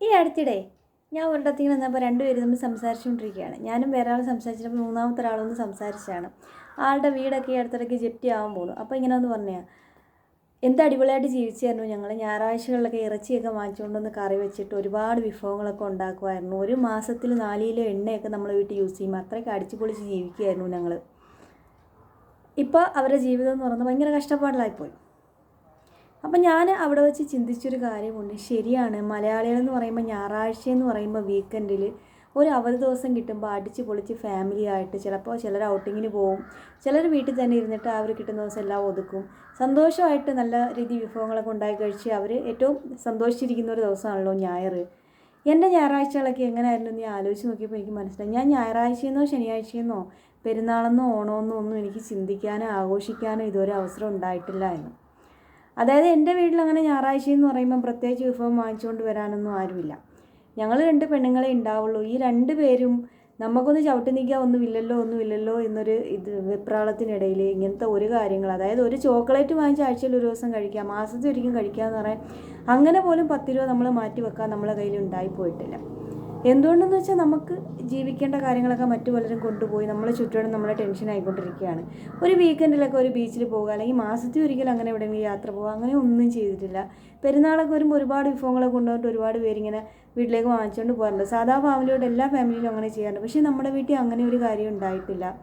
ഈ അടുത്തിടെ ഞാൻ ഒരിടത്തേക്ക് വന്നപ്പോൾ രണ്ടുപേരും തമ്മിൽ സംസാരിച്ചുകൊണ്ടിരിക്കുകയാണ്. ഞാനും വേറെ ആൾ സംസാരിച്ചപ്പോൾ മൂന്നാമത്തെ ഒരാളൊന്ന് സംസാരിച്ചാണ് ആളുടെ വീടൊക്കെ ഈ അടുത്തിടയ്ക്ക് ജപ്തി ആവാൻ പോകുന്നു അപ്പോൾ ഇങ്ങനെ ഒന്ന് പറഞ്ഞാൽ എന്ത് അടിപൊളിയായിട്ട് ജീവിച്ചായിരുന്നു ഞങ്ങൾ ഞായറാഴ്ചകളിലൊക്കെ ഇറച്ചിയൊക്കെ വാങ്ങിച്ചുകൊണ്ടൊന്ന് കറി വെച്ചിട്ട് ഒരുപാട് വിഭവങ്ങളൊക്കെ ഉണ്ടാക്കുമായിരുന്നു ഒരു മാസത്തിൽ നാല് കിലോ എണ്ണയൊക്കെ നമ്മൾ വീട്ടിൽ യൂസ് ചെയ്യും. അത്രയ്ക്ക് അടിച്ചു പൊളിച്ച് ജീവിക്കുമായിരുന്നു ഞങ്ങൾ ഇപ്പോൾ അവരുടെ ജീവിതം എന്ന് പറയുന്നത് ഭയങ്കര കഷ്ടപ്പാടിലായിപ്പോയി. അപ്പം ഞാൻ അവിടെ വെച്ച് ചിന്തിച്ചൊരു കാര്യമുണ്ട്. ശരിയാണ് മലയാളികളെന്ന് പറയുമ്പോൾ ഞായറാഴ്ച എന്ന് പറയുമ്പോൾ വീക്കെൻഡിൽ ഒരു അവധി ദിവസം കിട്ടുമ്പോൾ അടിച്ച് പൊളിച്ച് ഫാമിലി ആയിട്ട് ചിലപ്പോൾ ചിലർ ഔട്ടിങ്ങിന് പോകും ചിലർ വീട്ടിൽ തന്നെ ഇരുന്നിട്ട് അവർ കിട്ടുന്ന ദിവസം എല്ലാം ഒതുക്കും. സന്തോഷമായിട്ട് നല്ല രീതി വിഭവങ്ങളൊക്കെ ഉണ്ടാക്കി കഴിച്ച് അവർ ഏറ്റവും സന്തോഷിച്ചിരിക്കുന്ന ഒരു ദിവസമാണല്ലോ ഞായർ എന്റെ ഞായറാഴ്ചകളൊക്കെ എങ്ങനെയായിരുന്നു എന്ന് ഞാൻ ആലോചിച്ച് നോക്കിയപ്പോൾ എനിക്ക് മനസ്സിലായി. ഞാൻ ഞായറാഴ്ചയെന്നോ ശനിയാഴ്ചയെന്നോ പെരുന്നാളെന്നോ ഓണമെന്നോ ഒന്നും എനിക്ക് ചിന്തിക്കാനോ ആഘോഷിക്കാനോ ഇതുവരെ അവസരം ഉണ്ടായിട്ടില്ല എന്ന്. അതായത് എന്റെ വീട്ടിൽ അങ്ങനെ ഞായറാഴ്ച എന്ന് പറയുമ്പം പ്രത്യേകിച്ച് വിഭവം വാങ്ങിച്ചുകൊണ്ട് വരാനൊന്നും ആരുമില്ല. ഞങ്ങൾ രണ്ട് പെണ്ണുങ്ങളെ ഉണ്ടാവുള്ളൂ. ഈ രണ്ട് പേരും നമുക്കൊന്ന് ചവിട്ടി നിൽക്കാൻ ഒന്നുമില്ലല്ലോ ഒന്നുമില്ലല്ലോ എന്നൊരു ഇത് വെപ്രാളത്തിനിടയിൽ ഇങ്ങനത്തെ ഒരു കാര്യങ്ങൾ അതായത് ഒരു ചോക്ലേറ്റ് വാങ്ങിച്ച ആഴ്ചയിൽ ഒരു ദിവസം കഴിക്കാം മാസത്തിൽ ഒരിക്കലും കഴിക്കുക എന്ന് പറയാൻ അങ്ങനെ പോലും പത്ത് രൂപ നമ്മൾ മാറ്റി വെക്കാൻ നമ്മളെ കയ്യിൽ ഉണ്ടായി പോയിട്ടില്ല. എന്തുകൊണ്ടെന്ന് വെച്ചാൽ നമുക്ക് ജീവിക്കേണ്ട കാര്യങ്ങളൊക്കെ മറ്റു പലരും കൊണ്ടുപോയി നമ്മളെ ചുറ്റുപാടും നമ്മളെ ടെൻഷൻ ആയിക്കൊണ്ടിരിക്കുകയാണ്. ഒരു വീക്കെൻഡിലൊക്കെ ഒരു ബീച്ചിൽ പോകുക അല്ലെങ്കിൽ മാസത്തിൽ ഒരിക്കലും അങ്ങനെ എവിടെയെങ്കിലും യാത്ര പോകുക അങ്ങനെ ഒന്നും ചെയ്തിട്ടില്ല. പെരുന്നാളൊക്കെ വരുമ്പോൾ ഒരുപാട് വിഭവങ്ങളൊക്കെ കൊണ്ടുപോയിട്ട് ഒരുപാട് പേരിങ്ങനെ വീട്ടിലേക്ക് വാങ്ങിച്ചുകൊണ്ട് പോകാറുണ്ട്. സാധാ ഫാമിലിയോട് എല്ലാ ഫാമിലിയിലും അങ്ങനെ ചെയ്യാറുണ്ട്. പക്ഷേ നമ്മുടെ വീട്ടിൽ അങ്ങനെ ഒരു കാര്യം ഉണ്ടായിട്ടില്ല.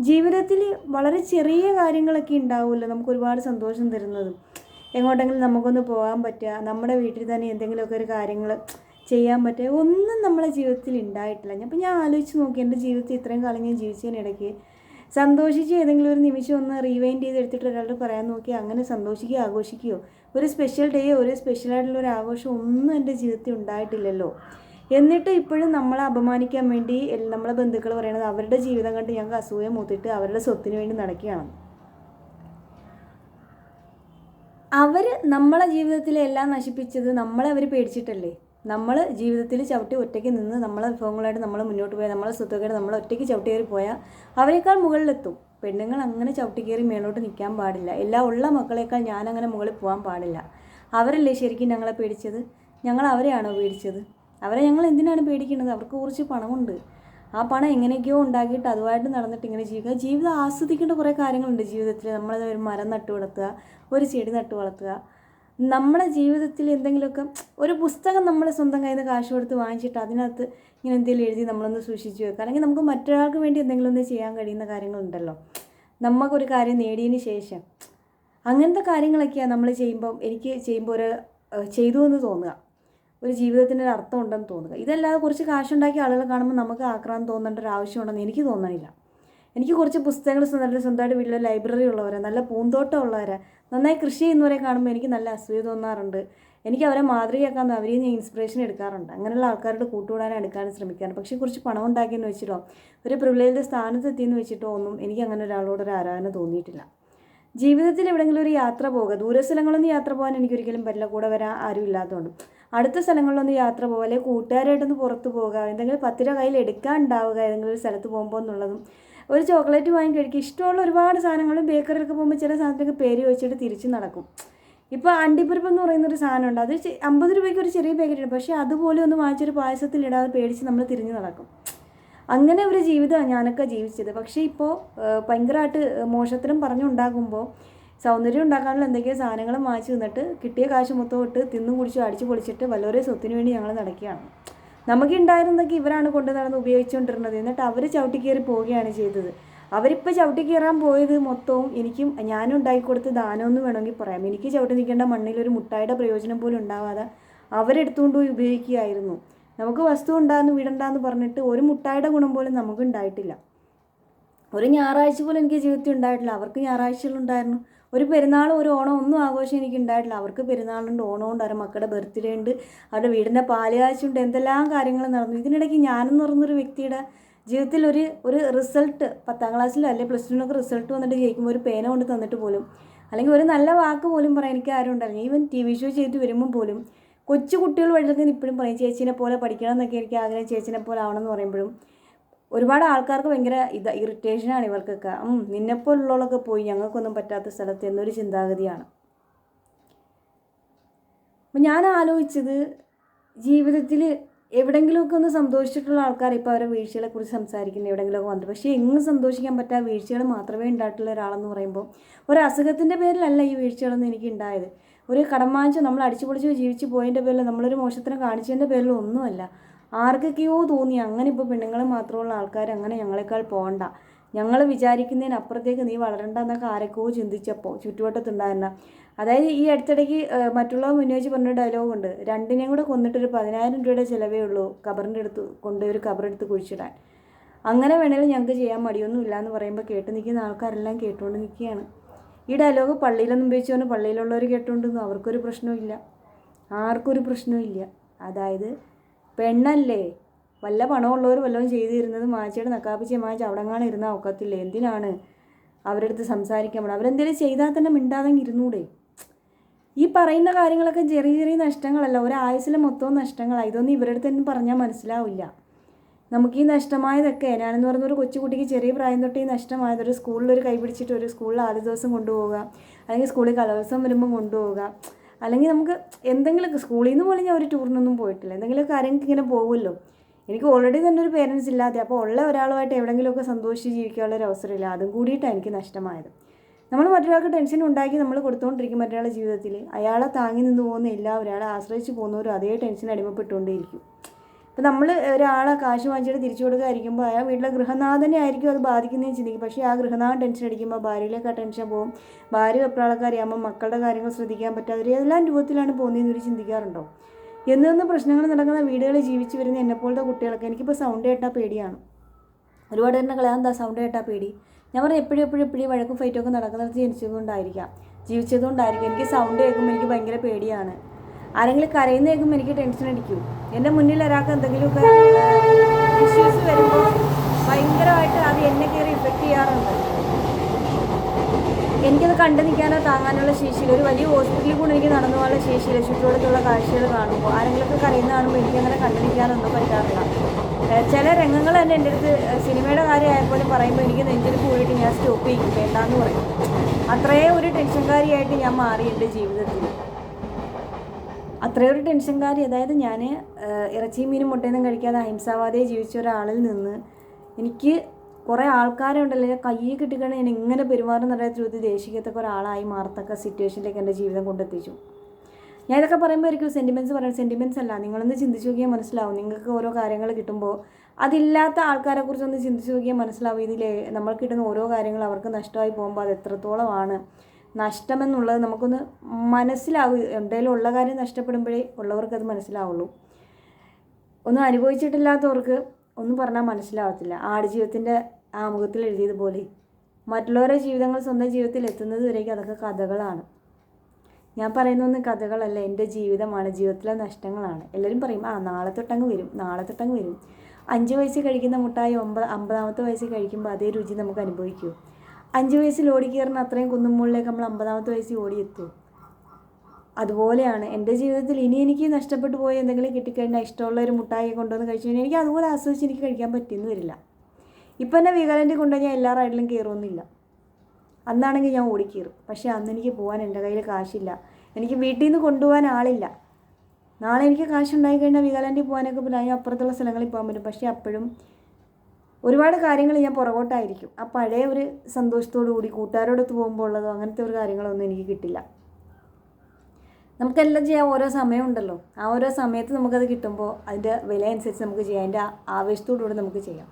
ജീവിതത്തിൽ വളരെ ചെറിയ കാര്യങ്ങളൊക്കെ ഉണ്ടാവുമല്ലോ നമുക്ക് ഒരുപാട് സന്തോഷം തരുന്നതും. എങ്ങോട്ടെങ്കിലും നമുക്കൊന്ന് പോകാൻ പറ്റുക നമ്മുടെ വീട്ടിൽ തന്നെ എന്തെങ്കിലുമൊക്കെ ഒരു കാര്യങ്ങൾ ചെയ്യാൻ പറ്റുക ഒന്നും നമ്മളെ ജീവിതത്തിൽ ഉണ്ടായിട്ടില്ല അപ്പം ഞാൻ ആലോചിച്ച് നോക്കി എന്റെ ജീവിതത്തിൽ ഇത്രയും കാലം ഞാൻ ജീവിച്ചതിനിടയ്ക്ക് സന്തോഷിച്ച് ഏതെങ്കിലും ഒരു നിമിഷം ഒന്ന് റീവൈൻഡ് ചെയ്ത് എടുത്തിട്ട് ഒരാളോട് പറയാൻ നോക്കി അങ്ങനെ സന്തോഷിക്കുകയോ ആഘോഷിക്കുകയോ ഒരു സ്പെഷ്യൽ ഡേയോ ഒരു സ്പെഷ്യലായിട്ടുള്ള ഒരു ആഘോഷം ഒന്നും എന്റെ ജീവിതത്തിൽ ഉണ്ടായിട്ടില്ലല്ലോ. എന്നിട്ട് ഇപ്പോഴും നമ്മളെ അപമാനിക്കാൻ വേണ്ടി നമ്മളെ ബന്ധുക്കൾ പറയണത് അവരുടെ ജീവിതം കണ്ട് ഞങ്ങൾക്ക് അസൂയ മൂത്തിട്ട് അവരുടെ സ്വത്തിന് വേണ്ടി നടക്കുകയാണ്. അവർ നമ്മളെ ജീവിതത്തിലെ എല്ലാം നശിപ്പിച്ചത് നമ്മളെ അവർ പേടിച്ചിട്ടല്ലേ? നമ്മൾ ജീവിതത്തിൽ ചവിട്ടി ഒറ്റയ്ക്ക് നിന്ന് നമ്മളെ വിഭവങ്ങളായിട്ട് നമ്മൾ മുന്നോട്ട് പോയാൽ നമ്മളെ സ്വത്തുക്കളായിട്ട് നമ്മൾ ഒറ്റയ്ക്ക് ചവിട്ടി കയറി പോയാൽ അവരെക്കാൾ മുകളിലെത്തും. പെണ്ണുങ്ങൾ അങ്ങനെ ചവിട്ടി കയറി മേലോട്ട് നിൽക്കാൻ പാടില്ല. എല്ലാ ഉള്ള മക്കളേക്കാൾ ഞാനങ്ങനെ മുകളിൽ പോകാൻ പാടില്ല. അവരല്ലേ ശരിക്കും ഞങ്ങളെ പേടിച്ചത്? ഞങ്ങൾ അവരെയാണോ പേടിച്ചത്? അവരെ ഞങ്ങൾ എന്തിനാണ് പേടിക്കുന്നത്? അവർക്ക് കുറച്ച് പണമുണ്ട്. ആ പണം എങ്ങനെയൊക്കെയോ ഉണ്ടാക്കിയിട്ട് അതുമായിട്ട് നടന്നിട്ട് ഇങ്ങനെ ജീവിക്കുക. ജീവിതം ആസ്വദിക്കേണ്ട കുറേ കാര്യങ്ങളുണ്ട് ജീവിതത്തിൽ. നമ്മളത് ഒരു മരം നട്ടു വളർത്തുക ഒരു ചെടി നട്ടു വളർത്തുക നമ്മുടെ ജീവിതത്തിൽ എന്തെങ്കിലുമൊക്കെ ഒരു പുസ്തകം നമ്മൾ സ്വന്തം കയ്യിൽ നിന്ന് കാശ് കൊടുത്ത് വാങ്ങിച്ചിട്ട് അതിനകത്ത് ഇങ്ങനെ എന്തെങ്കിലും എഴുതി നമ്മളൊന്ന് സൂക്ഷിച്ച് വെക്കുക. അല്ലെങ്കിൽ നമുക്ക് മറ്റൊരാൾക്ക് വേണ്ടി എന്തെങ്കിലും ഒന്ന് ചെയ്യാൻ കഴിയുന്ന കാര്യങ്ങളുണ്ടല്ലോ. നമുക്കൊരു കാര്യം നേടിയതിന് ശേഷം അങ്ങനത്തെ കാര്യങ്ങളൊക്കെയാണ് നമ്മൾ ചെയ്യുമ്പോൾ എനിക്ക് ചെയ്യുമ്പോൾ ഒരു ചെയ്തു എന്ന് തോന്നുക. ഒരു ജീവിതത്തിന് ഒരു അർത്ഥം ഉണ്ടെന്ന് തോന്നുക. ഇതല്ലാതെ കുറച്ച് കാശുണ്ടാക്കിയ ആളുകളെ കാണുമ്പോൾ നമുക്ക് ആക്രാന്തം തോന്നേണ്ട ഒരു ആവശ്യമുണ്ടെന്ന് എനിക്ക് തോന്നണില്ല. എനിക്ക് കുറച്ച് പുസ്തകങ്ങൾ സ്വന്തമായിട്ട് സ്വന്തമായിട്ട് വീട്ടിൽ ലൈബ്രറി ഉള്ളവരെ നല്ല പൂന്തോട്ടം ഉള്ളവരെ. നന്നായി കൃഷി ചെയ്യുന്നവരെ കാണുമ്പോൾ എനിക്ക് നല്ല അസൂയ തോന്നാറുണ്ട്. എനിക്ക് അവരെ മാതൃകയാക്കാൻ അവരെയും ഞാൻ ഇൻസ്പിറേഷൻ എടുക്കാറുണ്ട്. അങ്ങനെയുള്ള ആൾക്കാരുടെ കൂട്ടുകൂടാനും എടുക്കാനും ശ്രമിക്കാറുണ്ട്. പക്ഷേ കുറച്ച് പണം ഉണ്ടാക്കിയെന്ന് വെച്ചിട്ടോ ഒരു പ്രിവിലേജ് സ്ഥാനത്ത് എത്തിയെന്ന് വെച്ചിട്ടോ ഒന്നും എനിക്ക് അങ്ങനെ ഒരാളോട് ഒരു ആരാധന തോന്നിയിട്ടില്ല. ജീവിതത്തിൽ എവിടെയെങ്കിലും ഒരു യാത്ര പോകുക ദൂര സ്ഥലങ്ങളൊന്നും യാത്ര പോകാൻ എനിക്കൊരിക്കലും പറ്റില്ല. കൂടെ വരാൻ ആരും ഇല്ലാത്തതുകൊണ്ട്. അടുത്ത സ്ഥലങ്ങളിലൊന്ന് യാത്ര പോകുക അല്ലെങ്കിൽ കൂട്ടുകാരായിട്ടൊന്ന് പുറത്ത് പോകുക എന്തെങ്കിലും പത്ത് രൂപ കയ്യിൽ എടുക്കാൻ ഉണ്ടാവുക ഏതെങ്കിലും ഒരു സ്ഥലത്ത് പോകുമ്പോൾ എന്നുള്ളതും ഒരു ചോക്ലേറ്റ് വാങ്ങി കഴിക്കും. ഇഷ്ടമുള്ള ഒരുപാട് സാധനങ്ങളും ബേക്കറിയിലൊക്കെ പോകുമ്പോൾ ചില സാധനത്തൊക്കെ പേര് വെച്ചിട്ട് തിരിച്ച് നടക്കും. ഇപ്പോൾ അണ്ടിപ്പരിപ്പ് എന്ന് പറയുന്ന ഒരു സാധനമുണ്ട് അത് അമ്പത് രൂപയ്ക്ക് ഒരു ചെറിയ പാക്കറ്റ് ഉണ്ട്. പക്ഷേ അതുപോലെ ഒന്ന് വാങ്ങിച്ചൊരു പായസത്തിൽ ഇടാതെ പേടിച്ച് നമ്മൾ തിരിഞ്ഞു നടക്കും. അങ്ങനെ ഒരു ജീവിതമാണ് ഞാനൊക്കെ ജീവിച്ചത്. പക്ഷേ ഇപ്പോൾ ഭയങ്കരമായിട്ട് മോശത്തിനും പറഞ്ഞുണ്ടാകുമ്പോൾ സൗന്ദര്യം ഉണ്ടാക്കാനുള്ള എന്തൊക്കെയോ സാധനങ്ങൾ വാങ്ങിച്ചു നിന്നിട്ട് കിട്ടിയ കാശ് മൊത്തം ഇട്ട് തിന്നു കുടിച്ചു അടിച്ചു പൊളിച്ചിട്ട് വല്ലവരെ സ്വത്തിന് വേണ്ടി ഞങ്ങൾ നടക്കുകയാണ്. നമുക്ക് ഉണ്ടായിരുന്നതൊക്കെ ഇവരാണ് കൊണ്ട് നടന്ന് ഉപയോഗിച്ചുകൊണ്ടിരുന്നത്. എന്നിട്ട് അവർ ചവിട്ടി കയറി പോവുകയാണ് ചെയ്തത്. അവരിപ്പോൾ ചവിട്ടി കയറാൻ പോയത് മൊത്തവും എനിക്കും ഞാനും ഉണ്ടാക്കി കൊടുത്ത ദാനമെന്ന് വേണമെങ്കിൽ പറയാം. എനിക്ക് ചവിട്ടി നിൽക്കേണ്ട മണ്ണിൽ ഒരു മുട്ടായുടെ പ്രയോജനം പോലും ഉണ്ടാവാതെ അവരെടുത്തുകൊണ്ട് പോയി ഉപയോഗിക്കുകയായിരുന്നു. നമുക്ക് വസ്തു ഉണ്ടാകുന്നു വീടുണ്ടാന്ന് പറഞ്ഞിട്ട് ഒരു മുട്ടായുടെ ഗുണം പോലും നമുക്ക് ഉണ്ടായിട്ടില്ല ഒരു ഞായറാഴ്ച പോലും എനിക്ക് ജീവിതത്തിൽ ഉണ്ടായിട്ടില്ല. അവർക്ക് ഞായറാഴ്ചകളുണ്ടായിരുന്നു ഒരു പെരുന്നാൾ ഒരു ഓണം ഒന്നും ആഘോഷം എനിക്ക് ഉണ്ടായിട്ടില്ല. അവർക്ക് പെരുന്നാളുണ്ട് ഓണമുണ്ട് അവരുടെ മക്കളുടെ ബർത്ത്ഡേ ഉണ്ട് അവരുടെ വീടിന്റെ പാലുകാച്ചുണ്ട് എന്തെല്ലാം കാര്യങ്ങളും നടന്നു. ഇതിനിടയ്ക്ക് ഞാനെന്ന് പറഞ്ഞൊരു വ്യക്തിയുടെ ജീവിതത്തിൽ ഒരു ഒരു റിസൾട്ട് പത്താം ക്ലാസ്സിലോ അല്ലെങ്കിൽ പ്ലസ് ടുവിനൊക്കെ റിസൾട്ട് വന്നിട്ട് ജയിക്കുമ്പോൾ ഒരു പേന കൊണ്ട് തന്നിട്ട് പോലും അല്ലെങ്കിൽ ഒരു നല്ല വാക്ക് പോലും പറയാൻ എനിക്ക് ആരും ഉണ്ടായിരുന്നു ഈവൻ ടി വി ഷോ ചെയ്ത് വരുമ്പോൾ പോലും കൊച്ചു കുട്ടികൾ വഴിയൊക്കെ ഇപ്പോഴും പറയും ചേച്ചീനെ പോലെ പഠിക്കണം എന്നൊക്കെ എനിക്ക് ആഗ്രഹം ചേച്ചീനെ പോലെ ആവണം എന്ന് പറയുമ്പോഴും. ഒരുപാട് ആൾക്കാർക്ക് ഭയങ്കര ഇത് ഇറിറ്റേഷനാണ് ഇവർക്കൊക്കെ. നിന്നെപ്പോലുള്ളവളൊക്കെ പോയി ഞങ്ങൾക്കൊന്നും പറ്റാത്ത സ്ഥലത്ത് എന്നൊരു ചിന്താഗതിയാണ്. അപ്പം ഞാൻ ആലോചിച്ചത് ജീവിതത്തിൽ എവിടെയെങ്കിലുമൊക്കെ ഒന്ന് സന്തോഷിച്ചിട്ടുള്ള ആൾക്കാർ ഇപ്പോൾ അവരുടെ വീഴ്ചകളെക്കുറിച്ച് സംസാരിക്കുന്നത് എവിടെയെങ്കിലുമൊക്കെ വന്നിട്ട്. പക്ഷേ എങ്ങും സന്തോഷിക്കാൻ പറ്റാത്ത വീഴ്ചകൾ മാത്രമേ ഉണ്ടായിട്ടുള്ള ഒരാളെന്ന് പറയുമ്പോൾ ഒരു അസുഖത്തിന്റെ പേരിലല്ല ഈ വീഴ്ചകളൊന്നും എനിക്ക് ഉണ്ടായത് ഒരു കടം വാങ്ങിച്ചോ നമ്മൾ അടിച്ചു പൊളിച്ച് ജീവിച്ചു പോയതിന്റെ പേരിൽ നമ്മളൊരു മോശത്തിനെ കാണിച്ചതിന്റെ പേരിൽ ഒന്നുമല്ല. ആർക്കൊക്കെയോ തോന്നി അങ്ങനെ ഇപ്പോൾ പെണ്ണുങ്ങൾ മാത്രമുള്ള ആൾക്കാർ അങ്ങനെ ഞങ്ങളെക്കാൾ പോകണ്ട ഞങ്ങൾ വിചാരിക്കുന്നതിനപ്പുറത്തേക്ക് നീ വളരണ്ട എന്നൊക്കെ ആരൊക്കെയോ ചിന്തിച്ചപ്പോൾ ചുറ്റുവട്ടത്തുണ്ടായിരുന്ന അതായത് ഈ അടുത്തിടയ്ക്ക് മറ്റുള്ളവർ ഉന്നയിച്ച് പറഞ്ഞ ഡയലോഗ് ഉണ്ട്. രണ്ടിനെയും കൂടെ കൊന്നിട്ടൊരു പതിനായിരം രൂപയുടെ ചിലവേ ഉള്ളൂ കബറിന്റെ അടുത്ത് കൊണ്ടുപോയി ഒരു കബറെടുത്ത് കുഴിച്ചിടാൻ. അങ്ങനെ വേണേലും ഞങ്ങൾക്ക് ചെയ്യാൻ മടിയൊന്നും ഇല്ല എന്ന് പറയുമ്പോൾ കേട്ട് നിൽക്കുന്ന ആൾക്കാരെല്ലാം കേട്ടുകൊണ്ട് നിൽക്കുകയാണ്. ഈ ഡയലോഗ് പള്ളിയിലൊന്നും ഉപയോഗിച്ചുകൊണ്ട് പള്ളിയിലുള്ളവർ കേട്ടുകൊണ്ടൊന്നും അവർക്കൊരു പ്രശ്നവും ഇല്ല. ആർക്കൊരു പ്രശ്നവും ഇല്ല. അതായത് പെണ്ണല്ലേ? വല്ല പണമുള്ളവർ വല്ലതും ചെയ്തിരുന്നത് മാച്ചയുടെ നക്കാപ്പിച്ച് മാച്ച് അവിടെങ്ങാണ് ഇരുന്നാൽ ഒക്കത്തില്ലേ എന്തിനാണ് അവരുടെ അടുത്ത് സംസാരിക്കാൻ പോണം? അവരെന്തെങ്കിലും ചെയ്താൽ തന്നെ മിണ്ടാതെ ഇരുന്നൂടെ? ഈ പറയുന്ന കാര്യങ്ങളൊക്കെ ചെറിയ ചെറിയ നഷ്ടങ്ങളല്ല. ഒരു ആയുസിലെ മൊത്തവും നഷ്ടങ്ങളാണ് ഇതൊന്നും ഇവരുടെ തന്നെ പറഞ്ഞാൽ മനസ്സിലാവില്ല. നമുക്ക് ഈ നഷ്ടമായതൊക്കെ ഞാനെന്ന് പറയുന്ന ഒരു കൊച്ചുകുട്ടിക്ക് ചെറിയ പ്രായം തൊട്ട് ഈ നഷ്ടമായത് ഒരു സ്കൂളിൽ ഒരു കൈ പിടിച്ചിട്ട് ഒരു സ്കൂളിൽ ആദ്യ ദിവസം കൊണ്ടുപോവുക. അല്ലെങ്കിൽ സ്കൂളിൽ കലോത്സവം വരുമ്പോൾ കൊണ്ടുപോവുക. അല്ലെങ്കിൽ നമുക്ക് എന്തെങ്കിലുമൊക്കെ സ്കൂളിൽ നിന്ന് പോലും ഞാൻ ഒരു ടൂറിനൊന്നും പോയിട്ടില്ല. എന്തെങ്കിലും കാര്യങ്ങൾക്ക് ഇങ്ങനെ പോകുമല്ലോ. എനിക്ക് ഓൾറെഡി തന്നെ ഒരു പേരൻസ് ഇല്ലാതെ അപ്പോൾ ഉള്ള ഒരാളുമായിട്ട് എവിടെയെങ്കിലുമൊക്കെ സന്തോഷിച്ച് ജീവിക്കാനുള്ള ഒരു അവസരമില്ല. അതും കൂടിയിട്ടാണ് എനിക്ക് നഷ്ടമായത്. നമ്മൾ മറ്റൊരാൾക്ക് ടെൻഷൻ ഉണ്ടാക്കി നമ്മൾ കൊടുത്തുകൊണ്ടിരിക്കും മറ്റൊരാളുടെ ജീവിതത്തിൽ. അയാളെ താങ്ങി നിന്ന് പോകുന്ന എല്ലാവരും അയാളെ ആശ്രയിച്ച് പോകുന്നവരും അതേ ടെൻഷൻ അടിമപ്പെട്ടുകൊണ്ടേയിരിക്കും. ഇപ്പം നമ്മൾ ഒരാളെ കാശ് വാങ്ങിച്ചിട്ട് തിരിച്ചു കൊടുക്കാതിരിക്കുമ്പോൾ അയാൾ വീട്ടിലെ ഗൃഹനാഥനെ ആയിരിക്കും അത് ബാധിക്കുന്നതെന്ന് ചിന്തിക്കും പക്ഷേ ആ ഗൃഹനാഥൻ ടെൻഷൻ അടിക്കുമ്പോൾ ഭാര്യയിലേക്ക് ആ ടെൻഷൻ പോകും ഭാര്യ വെപ്രാളക്കാരിയാകുമ്പോൾ മക്കളുടെ കാര്യങ്ങൾ ശ്രദ്ധിക്കാൻ പറ്റാതെ എല്ലാം രൂപത്തിലാണ് പോകുന്നതെന്ന് ഒരു ചിന്തിക്കാറുണ്ടോ? എന്ന് പ്രശ്നങ്ങൾ നടക്കുന്ന വീടുകളിൽ ജീവിച്ചു വരുന്ന എന്നെപ്പോലത്തെ കുട്ടികളൊക്കെ എനിക്കിപ്പോൾ സൗണ്ട് കേട്ടാൽ പേടിയാണ്. ഒരുപാട് തന്നെ കളയാൻ എന്താ സൗണ്ട് കേട്ടാൽ പേടി? ഞാൻ പറഞ്ഞു എപ്പോഴും എപ്പോഴും എപ്പോഴും വഴക്കും ഫൈറ്റൊക്കെ നടക്കുന്നിടത്ത് ജനിച്ചതുകൊണ്ടായിരിക്കാം. ജീവിച്ചതുകൊണ്ടായിരിക്കും. എനിക്ക് സൗണ്ട് കേൾക്കുമ്പോൾ എനിക്ക് ഭയങ്കര പേടിയാണ്. ആരെങ്കിലും കരയുന്ന കേൾക്കുമ്പോൾ എനിക്ക് ടെൻഷൻ അടിക്കും. എന്റെ മുന്നിൽ ഒരാൾക്ക് എന്തെങ്കിലുമൊക്കെ ഇഷ്യൂസ് വരുമ്പോൾ ഭയങ്കരമായിട്ട് അത് എന്നെ കയറി ഇഫക്റ്റ് ചെയ്യാറുണ്ട്. എനിക്കത് കണ്ടു നിൽക്കാനോ താങ്ങാനുള്ള ശേഷിയില്ല. ഒരു വലിയ ഹോസ്പിറ്റലിൽ കൂടെ എനിക്ക് നടന്നു പോകാനുള്ള ശേഷിയില്ല. ചുറ്റുപാടത്തുള്ള കാഴ്ചകൾ കാണുമ്പോൾ ആരെങ്കിലുമൊക്കെ കരയുന്ന കാണുമ്പോൾ എനിക്കങ്ങനെ കണ്ടു നിൽക്കാനൊന്നും പറ്റാറില്ല. ചില രംഗങ്ങൾ തന്നെ എന്റെ അടുത്ത് സിനിമയുടെ കാര്യമായപ്പോലും പറയുമ്പോൾ എനിക്ക് നെഞ്ചിൽ പോയിട്ട് ഞാൻ സ്റ്റോപ്പ് ചെയ്യും. വേണ്ടാന്ന് പറയും. അത്രയും ഒരു ടെൻഷൻകാരിയായിട്ട് ഞാൻ മാറി എന്റെ ജീവിതത്തിൽ. അത്രയും ഒരു ടെൻഷൻകാരി. അതായത് ഞാൻ ഇറച്ചിയും മീനും മുട്ടയൊന്നും കഴിക്കാതെ അഹിംസാവാദിയെ ജീവിച്ച ഒരാളിൽ നിന്ന് എനിക്ക് കുറേ ആൾക്കാരുണ്ടല്ലോ ഞാൻ കയ്യിൽ കിട്ടിക്കണേ ഞാൻ എങ്ങനെ പെരുമാറുന്ന അറിയാത്ത രൂപത്തിൽ ദേഷിക്കത്തക്ക ഒരാളായി മാറത്തക്ക സിറ്റുവേഷനിലേക്ക് എന്റെ ജീവിതം കൊണ്ടെത്തിച്ചു. ഞാൻ ഇതൊക്കെ പറയുമ്പോൾ ഒരിക്കലും സെന്റിമെന്റ്സ് പറയുന്നത് സെന്റിമെന്റ്സ് അല്ല. നിങ്ങളൊന്ന് ചിന്തിച്ച് നോക്കിയാൽ മനസ്സിലാവും. നിങ്ങൾക്ക് ഓരോ കാര്യങ്ങൾ കിട്ടുമ്പോൾ അതില്ലാത്ത ആൾക്കാരെ കുറിച്ചൊന്ന് ചിന്തിച്ച് നോക്കിയാൽ മനസ്സിലാവും. ഇതിൽ നമ്മൾ കിട്ടുന്ന ഓരോ കാര്യങ്ങളും അവർക്ക് നഷ്ടമായി പോകുമ്പോൾ അത് എത്രത്തോളമാണ്. നഷ്ടമെന്നുള്ളത് നമുക്കൊന്ന് മനസ്സിലാവും എന്തെങ്കിലും ഉള്ള കാര്യം നഷ്ടപ്പെടുമ്പോഴേ ഉള്ളവർക്കത് മനസ്സിലാവുള്ളൂ. ഒന്നും അനുഭവിച്ചിട്ടില്ലാത്തവർക്ക് ഒന്നും പറഞ്ഞാൽ മനസ്സിലാവത്തില്ല. ആടുജീവിതത്തിന്റെ ആമുഖത്തിൽ എഴുതിയതുപോലെ മറ്റുള്ളവരുടെ ജീവിതങ്ങൾ സ്വന്തം ജീവിതത്തിൽ എത്തുന്നത് വരേക്കും അതൊക്കെ കഥകളാണ്. ഞാൻ പറയുന്നൊന്നും കഥകളല്ല. എന്റെ ജീവിതമാണ്. ജീവിതത്തിലെ നഷ്ടങ്ങളാണ്. എല്ലാവരും പറയും ആ നാളെ തൊട്ടങ്ങ് വരും. നാളെ തൊട്ടങ്ങ് വരും. അഞ്ച് വയസ്സ് കഴിക്കുന്ന മുട്ടായി ഒമ്പത് അമ്പതാമത്തെ വയസ്സ് കഴിക്കുമ്പോൾ അതേ രുചി നമുക്ക് അനുഭവിക്കൂ. അഞ്ച് വയസ്സിൽ ഓടിക്കയറുന്ന അത്രയും കുന്നുമുകളിലേക്ക് നമ്മൾ അമ്പതാമത്തെ വയസ്സിൽ ഓടിയെത്തും. അതുപോലെയാണ് എന്റെ ജീവിതത്തിൽ ഇനി എനിക്ക് നഷ്ടപ്പെട്ടു പോയി എന്തെങ്കിലും കിട്ടിക്കഴിഞ്ഞാൽ ഇഷ്ടമുള്ള ഒരു മുട്ടായി കൊണ്ടുവന്ന് കഴിച്ചു കഴിഞ്ഞാൽ എനിക്ക് അതുപോലെ ആസ്വദിച്ച് എനിക്ക് കഴിക്കാൻ പറ്റിയെന്ന് വരില്ല. ഇപ്പം എന്നെ വീഗാലാൻഡിൽ കൊണ്ടുപോയി ഞാൻ എല്ലാ റൈഡിലും കയറുമൊന്നുമില്ല അന്നാണെങ്കിൽ ഞാൻ ഓടിക്കയറും. പക്ഷേ അന്ന് എനിക്ക് പോകാൻ എന്റെ കയ്യിൽ കാശില്ല. എനിക്ക് വീട്ടിൽ നിന്ന് കൊണ്ടുപോകാൻ ആളില്ല. നാളെ എനിക്ക് കാശുണ്ടായി കഴിഞ്ഞാൽ വീഗാലാൻഡിൽ പോകാനൊക്കെ പറ്റും അതിന് അപ്പുറത്തുള്ള സ്ഥലങ്ങളിൽ പോകാൻ പറ്റും. പക്ഷേ അപ്പോഴും ഒരുപാട് കാര്യങ്ങൾ ഞാൻ പുറകോട്ടായിരിക്കും. ആ പഴയ ഒരു സന്തോഷത്തോടു കൂടി കൂട്ടുകാരോടൊത്ത് പോകുമ്പോൾ ഉള്ളതോ അങ്ങനത്തെ ഒരു കാര്യങ്ങളൊന്നും എനിക്ക് കിട്ടില്ല. നമുക്കെല്ലാം ചെയ്യാൻ ഓരോ സമയമുണ്ടല്ലോ. ആ ഓരോ സമയത്ത് നമുക്കത് കിട്ടുമ്പോൾ അതിന്റെ വില അനുസരിച്ച് നമുക്ക് ചെയ്യാം. അതിന്റെ ആവേശത്തോടുകൂടി നമുക്ക് ചെയ്യാം.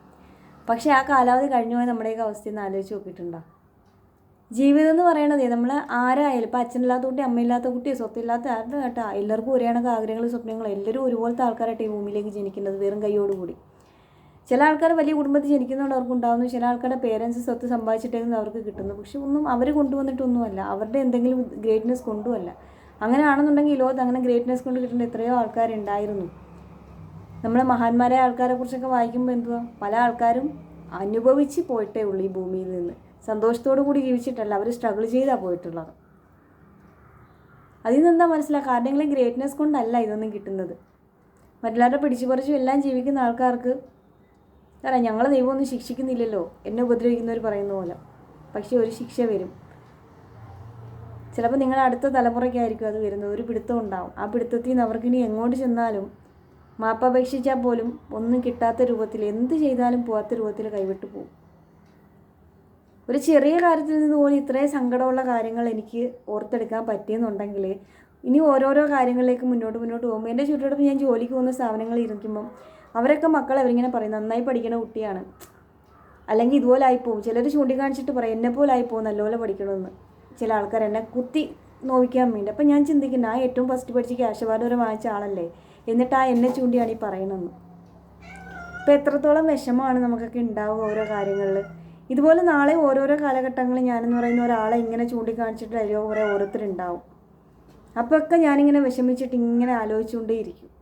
പക്ഷേ ആ കാലാവധി കഴിഞ്ഞു പോയ നമ്മുടെയൊക്കെ അവസ്ഥയെന്ന് ആലോചിച്ച് നോക്കിയിട്ടുണ്ടോ? ജീവിതം എന്ന് പറയണതേ നമ്മൾ ആരായാലും ഇപ്പം അച്ഛനില്ലാത്ത കുട്ടി അമ്മയില്ലാത്ത കുട്ടി സ്വത്തില്ലാത്ത ആരുടെ കേട്ടാ എല്ലാവർക്കും ഒരേ കണക്ക് ആഗ്രഹങ്ങളും സ്വപ്നങ്ങളും എല്ലാവരും ഒരുപോലത്തെ ആൾക്കാരായിട്ട് ഈ ഭൂമിയിലേക്ക് ജനിക്കുന്നത് വെറും കൈയോടുകൂടി ചില ആൾക്കാർ വലിയ കുടുംബത്തിൽ ജനിക്കുന്നതുകൊണ്ട് അവർക്ക് ഉണ്ടാകുന്നു ചില ആൾക്കാരുടെ പേരൻസ് സ്വത്ത് സമ്പാദിച്ചിട്ടെങ്കിലും അവർക്ക് കിട്ടുന്നു. പക്ഷെ ഒന്നും അവർ കൊണ്ടുവന്നിട്ടൊന്നുമല്ല. അവരുടെ എന്തെങ്കിലും ഗ്രേറ്റ്നെസ് കൊണ്ടുമല്ല അങ്ങനെയാണെന്നുണ്ടെങ്കിൽ ഈ ലോകത്ത് അങ്ങനെ ഗ്രേറ്റ്നെസ് കൊണ്ട് കിട്ടുന്ന എത്രയോ ആൾക്കാരുണ്ടായിരുന്നു. നമ്മളെ മഹാന്മാരായ ആൾക്കാരെ കുറിച്ചൊക്കെ വായിക്കുമ്പോൾ എന്തുവാ? പല ആൾക്കാരും അനുഭവിച്ച് പോയിട്ടേ ഉള്ളൂ ഈ ഭൂമിയിൽ നിന്ന്. സന്തോഷത്തോടു കൂടി ജീവിച്ചിട്ടല്ല അവർ സ്ട്രഗിൾ ചെയ്താണ് പോയിട്ടുള്ളത്. അതിൽ നിന്ന് എന്താ മനസ്സിലാക്കുക? ആരുടെയെങ്കിലും ഗ്രേറ്റ്നെസ് കൊണ്ടല്ല ഇതൊന്നും കിട്ടുന്നത്. മറ്റുള്ളവരുടെ പിടിച്ചു പറിച്ചും എല്ലാം ജീവിക്കുന്ന ആൾക്കാർക്ക് കാരണം ഞങ്ങളെ ദൈവമൊന്നും ശിക്ഷിക്കുന്നില്ലല്ലോ. എന്നെ ഉപദ്രവിക്കുന്നവർ പറയുന്ന പോലെ. പക്ഷേ ഒരു ശിക്ഷ വരും. ചിലപ്പോൾ നിങ്ങളുടെ അടുത്ത തലമുറയ്ക്കായിരിക്കും അത് വരുന്നത്. ഒരു പിടുത്തം ഉണ്ടാവും. ആ പിടുത്തത്തിൽ നിന്ന് അവർക്ക് ഇനി എങ്ങോട്ട് ചെന്നാലും മാപ്പപേക്ഷിച്ചാൽ പോലും ഒന്നും കിട്ടാത്ത രൂപത്തിൽ എന്ത് ചെയ്താലും പോകാത്ത രൂപത്തിൽ കൈവിട്ട് പോകും. ഒരു ചെറിയ കാര്യത്തിൽ നിന്ന് പോലും ഇത്രയും സങ്കടമുള്ള കാര്യങ്ങൾ എനിക്ക് ഓർത്തെടുക്കാൻ പറ്റിയെന്നുണ്ടെങ്കിൽ ഇനി ഓരോരോ കാര്യങ്ങളിലേക്ക് മുന്നോട്ട് മുന്നോട്ട് പോകുമ്പോൾ എന്റെ ചുറ്റോടൊപ്പം ഞാൻ ജോലിക്ക് പോകുന്ന സ്ഥാപനങ്ങളിൽ ഇരിക്കുമ്പം അവരൊക്കെ മക്കൾ അവരിങ്ങനെ പറയും നന്നായി പഠിക്കുന്ന കുട്ടിയാണ്. അല്ലെങ്കിൽ ഇതുപോലെ ആയിപ്പോവും. ചിലർ ചൂണ്ടിക്കാണിച്ചിട്ട് പറയും എന്നെ പോലെ ആയിപ്പോവും നല്ലപോലെ പഠിക്കണമെന്ന് ചില ആൾക്കാർ എന്നെ കുത്തി നോവിക്കാൻ വേണ്ടി. അപ്പം ഞാൻ ചിന്തിക്കുന്നത് ആ ഏറ്റവും ഫസ്റ്റ് പഠിച്ച് ക്യാഷ് അവാർഡ് വരെ വാങ്ങിച്ച ആളല്ലേ? എന്നിട്ട് ആ എന്നെ ചൂണ്ടിയാണ് ഈ പറയണമെന്ന് ഇപ്പം എത്രത്തോളം വിഷമമാണ് നമുക്കൊക്കെ ഉണ്ടാവുക ഓരോ കാര്യങ്ങളിൽ ഇതുപോലെ നാളെ ഓരോരോ കാലഘട്ടങ്ങളിൽ ഞാനെന്ന് പറയുന്ന ഒരാളെ ഇങ്ങനെ ചൂണ്ടിക്കാണിച്ചിട്ട് അതിലോ കുറേ ഓരോരുത്തരുണ്ടാവും. അപ്പോൾ ഒക്കെ ഞാനിങ്ങനെ വിഷമിച്ചിട്ട് ഇങ്ങനെ ആലോചിച്ചുകൊണ്ടേയിരിക്കും.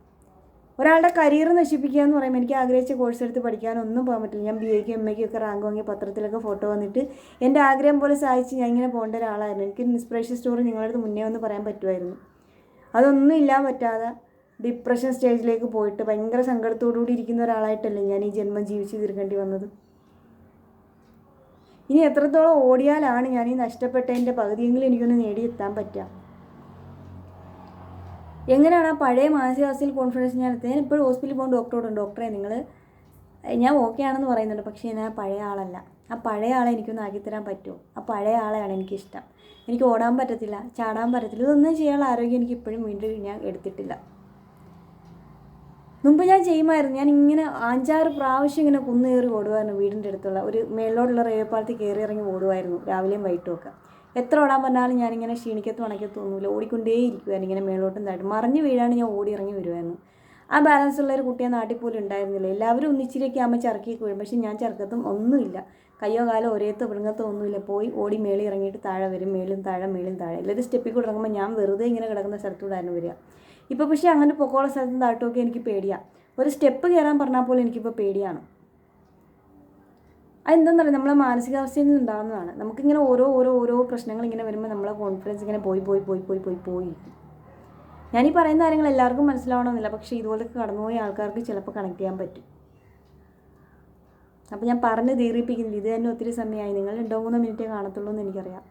ഒരാളുടെ കരിയർ നശിപ്പിക്കുക എന്ന് പറയുമ്പോൾ എനിക്ക് ആഗ്രഹിച്ച കോഴ്സ് എടുത്ത് പഠിക്കാനൊന്നും പോകാൻ പറ്റില്ല. ഞാൻ ബി എക്ക് എം എക്ക് ഒക്കെ റാങ്ക് വാങ്ങി പത്രത്തിലൊക്കെ ഫോട്ടോ വന്നിട്ട് എന്റെ ആഗ്രഹം പോലെ സാധിച്ച് ഞാൻ ഇങ്ങനെ പോകേണ്ട ഒരാളായിരുന്നു. എനിക്ക് ഇൻസ്പിറേഷൻ സ്റ്റോറി നിങ്ങളടുത്ത് മുന്നേ ഒന്ന് പറയാൻ പറ്റുമായിരുന്നു. അതൊന്നും ഇല്ലാൻ പറ്റാതെ ഡിപ്രഷൻ സ്റ്റേജിലേക്ക് പോയിട്ട് ഭയങ്കര സങ്കടത്തോടു കൂടി ഇരിക്കുന്ന ഒരാളായിട്ടല്ലേ ഞാൻ ഈ ജന്മം ജീവിച്ച് തീർക്കേണ്ടി വന്നത്. ഇനി എത്രത്തോളം ഓടിയാലാണ് ഞാൻ ഈ നഷ്ടപ്പെട്ടതിന്റെ പകുതിയെങ്കിലും എനിക്കൊന്ന് നേടിയെത്താൻ പറ്റുക? എങ്ങനെയാണ് ആ പഴയ മാനസികാവസ്ഥയിൽ കോൺഫിഡൻസ് ഞാൻ എത്തുന്നത് ഞാൻ ഇപ്പോഴും ഹോസ്പിറ്റലിൽ പോകുമ്പോൾ ഡോക്ടറോട് ഡോക്ടറെ നിങ്ങൾ ഞാൻ ഓക്കെ ആണെന്ന് പറയുന്നുണ്ട് പക്ഷേ ഞാൻ പഴയ ആളല്ല. ആ പഴയ ആളെ എനിക്കൊന്ന് ആക്കിത്തരാൻ പറ്റുമോ? ആ പഴയ ആളെയാണ് എനിക്കിഷ്ടം. എനിക്ക് ഓടാൻ പറ്റത്തില്ല ചാടാൻ പറ്റത്തില്ല ഇതൊന്നും ചെയ്യാനുള്ള ആരോഗ്യം എനിക്ക് ഇപ്പോഴും വീണ്ടും ഞാൻ എടുത്തിട്ടില്ല. മുമ്പ് ഞാൻ ചെയ്യുമായിരുന്നു. ഞാൻ ഇങ്ങനെ അഞ്ചാറ് പ്രാവശ്യം ഇങ്ങനെ കുന്നേറി ഓടുമായിരുന്നു വീടിന്റെ അടുത്തുള്ള. ഒരു മേളിലോട്ടുള്ള റെയിൽവേ കയറി ഇറങ്ങി ഓടുമായിരുന്നു രാവിലെയും വൈകിട്ടും ഒക്കെ. എത്ര ഓടാൻ പറഞ്ഞാലും ഞാനിങ്ങനെ ക്ഷീണിക്കത്തും ഉണക്കത്തൊന്നുമില്ല ഓടിക്കൊണ്ടേ ഇരിക്കുമായിരുന്നു ഇങ്ങനെ മേളോട്ടും താഴ്ത്തും മറിഞ്ഞ് വീഴാണ് ഞാൻ ഓടി ഇറങ്ങി വരുമായിരുന്നു ആ ബാലൻസ് ഉള്ള ഒരു കുട്ടിയെ നാട്ടിൽ പോലും ഉണ്ടായിരുന്നില്ല. എല്ലാവരും ഒന്നിച്ചിലേക്ക് ആകുമ്പോൾ ചറക്കിയൊക്കെ വീഴും പക്ഷേ ഞാൻ ചർക്കത്തും ഒന്നുമില്ല. കയ്യോ കാലോ ഒരേത്തോ വിളങ്ങത്തോ ഒന്നുമില്ല. പോയി ഓടി മേളി ഇറങ്ങിയിട്ട് താഴെ വരും. മേളും താഴെ മേളും താഴെ. എല്ലാവരും സ്റ്റെപ്പിൽ കൂടെ ഇറങ്ങുമ്പോൾ ഞാൻ വെറുതെ ഇങ്ങനെ കിടക്കുന്ന സ്ഥലത്തൂടായിരുന്നു വരിക. ഇപ്പോൾ പക്ഷേ അങ്ങനെ പൊക്കോള സ്ഥലത്തും താഴ്ത്തുമൊക്കെ എനിക്ക് പേടിയാണ് ഒരു സ്റ്റെപ്പ് കയറാൻ പറഞ്ഞാൽ പോലും എനിക്കിപ്പോൾ പേടിയാണ്. അതെന്താണെന്ന് പറയുക നമ്മളെ മാനസികാവസ്ഥയിൽ നിന്ന് ഉണ്ടാകുന്നതാണ് നമുക്കിങ്ങനെ ഓരോ ഓരോ ഓരോ പ്രശ്നങ്ങൾ ഇങ്ങനെ വരുമ്പോൾ നമ്മളെ കോൺഫിഡൻസ് ഇങ്ങനെ പോയി പോയി പോയി പോയി പോയി പോയി. ഞാൻ ഈ പറയുന്ന കാര്യങ്ങൾ എല്ലാവർക്കും മനസ്സിലാവണമെന്നില്ല. പക്ഷേ ഇതുപോലെ കടന്നുപോയ ആൾക്കാർക്ക് ചിലപ്പോൾ കണക്ട് ചെയ്യാൻ പറ്റും. അപ്പോൾ ഞാൻ പറഞ്ഞ് ദീർഘിപ്പിക്കുന്നില്ല ഇത് തന്നെ ഒത്തിരി സമയമായി. നിങ്ങൾ രണ്ടോ മൂന്നോ മിനിറ്റേ കാണത്തുള്ളൂ എന്ന് എനിക്കറിയാം.